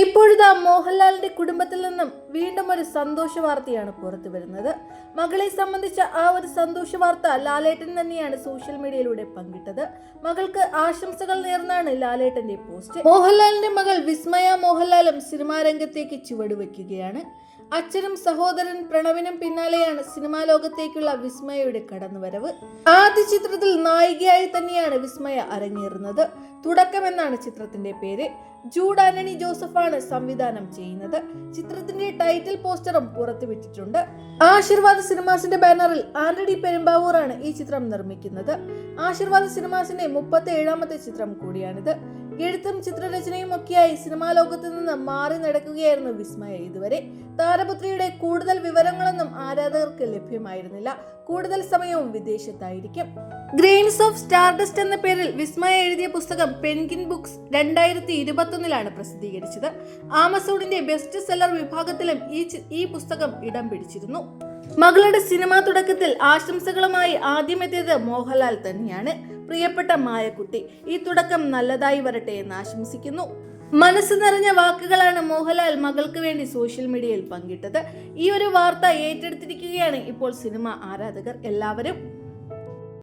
ഇപ്പോഴിതാ മോഹൻലാലിന്റെ കുടുംബത്തിൽ നിന്നും വീണ്ടും ഒരു സന്തോഷ വാർത്തയാണ് പുറത്തു വരുന്നത്. മകളെ സംബന്ധിച്ച ആ ഒരു സന്തോഷ വാർത്ത ലാലേട്ടൻ തന്നെയാണ് സോഷ്യൽ മീഡിയയിലൂടെ പങ്കിട്ടത്. മകൾക്ക് ആശംസകൾ നേർന്നാണ് ലാലേട്ടന്റെ പോസ്റ്റ്. മോഹൻലാലിന്റെ മകൾ വിസ്മയ മോഹൻലാലും സിനിമാ രംഗത്തേക്ക് ചുവടുവെക്കുകയാണ്. അച്ഛനും സഹോദരൻ പ്രണവിനും പിന്നാലെയാണ് സിനിമാ ലോകത്തേക്കുള്ള വിസ്മയയുടെ കടന്നുവരവ്. ആദ്യ ചിത്രത്തിൽ നായികയായി തന്നെയാണ് വിസ്മയ അരങ്ങേറുന്നത്. തുടക്കം എന്നാണ് ചിത്രത്തിന്റെ പേര്. ജൂഡ് ആന്റണി ജോസഫാണ് സംവിധാനം ചെയ്യുന്നത്. ചിത്രത്തിന്റെ ടൈറ്റിൽ പോസ്റ്ററും പുറത്തുവിട്ടിട്ടുണ്ട്. ആശീർവാദ് സിനിമാസിന്റെ ബാനറിൽ ആന്റണി പെരുമ്പാവൂർ ആണ് ഈ ചിത്രം നിർമ്മിക്കുന്നത്. ആശീർവാദ് സിനിമാസിന്റെ മുപ്പത്തി ഏഴാമത്തെ ചിത്രം കൂടിയാണിത്. എഴുത്തും ചിത്രരചനയും ഒക്കെയായി സിനിമാ ലോകത്ത് നിന്ന് മാറി നടക്കുകയായിരുന്നു വിസ്മയ. ഇതുവരെ താരപുത്രിയുടെ കൂടുതൽ വിവരങ്ങളൊന്നും ആരാധകർക്ക് ലഭ്യമായിരുന്നില്ല. കൂടുതൽ സമയവും വിദേശത്തായിരിക്കും. ഗ്രെയിൻസ് ഓഫ് സ്റ്റാർഡസ്റ്റ് എന്ന പേരിൽ വിസ്മയ എഴുതിയ പുസ്തകം പെൻഗിൻ ബുക്സ് രണ്ടായിരത്തി ഇരുപത്തൊന്നിലാണ് പ്രസിദ്ധീകരിച്ചത്. ആമസോണിന്റെ ബെസ്റ്റ് സെല്ലർ വിഭാഗത്തിലും ഈ ഈ പുസ്തകം ഇടം പിടിച്ചിരുന്നു. മകളുടെ സിനിമാ തുടക്കത്തിൽ ആശംസകളുമായി ആദ്യമെത്തിയത് മോഹൻലാൽ തന്നെയാണ്. പ്രിയപ്പെട്ട മായക്കുട്ടി ഈ തുടക്കം നല്ലതായി വരട്ടെ എന്ന് ആശംസിക്കുന്നു. മനസ്സ് നിറഞ്ഞ വാക്കുകളാണ് മോഹൻലാൽ മകൾക്ക് വേണ്ടി സോഷ്യൽ മീഡിയയിൽ പങ്കിട്ടത്. ഈ ഒരു വാർത്ത ഏറ്റെടുത്തിരിക്കുകയാണ് ഇപ്പോൾ സിനിമ ആരാധകർ എല്ലാവരും.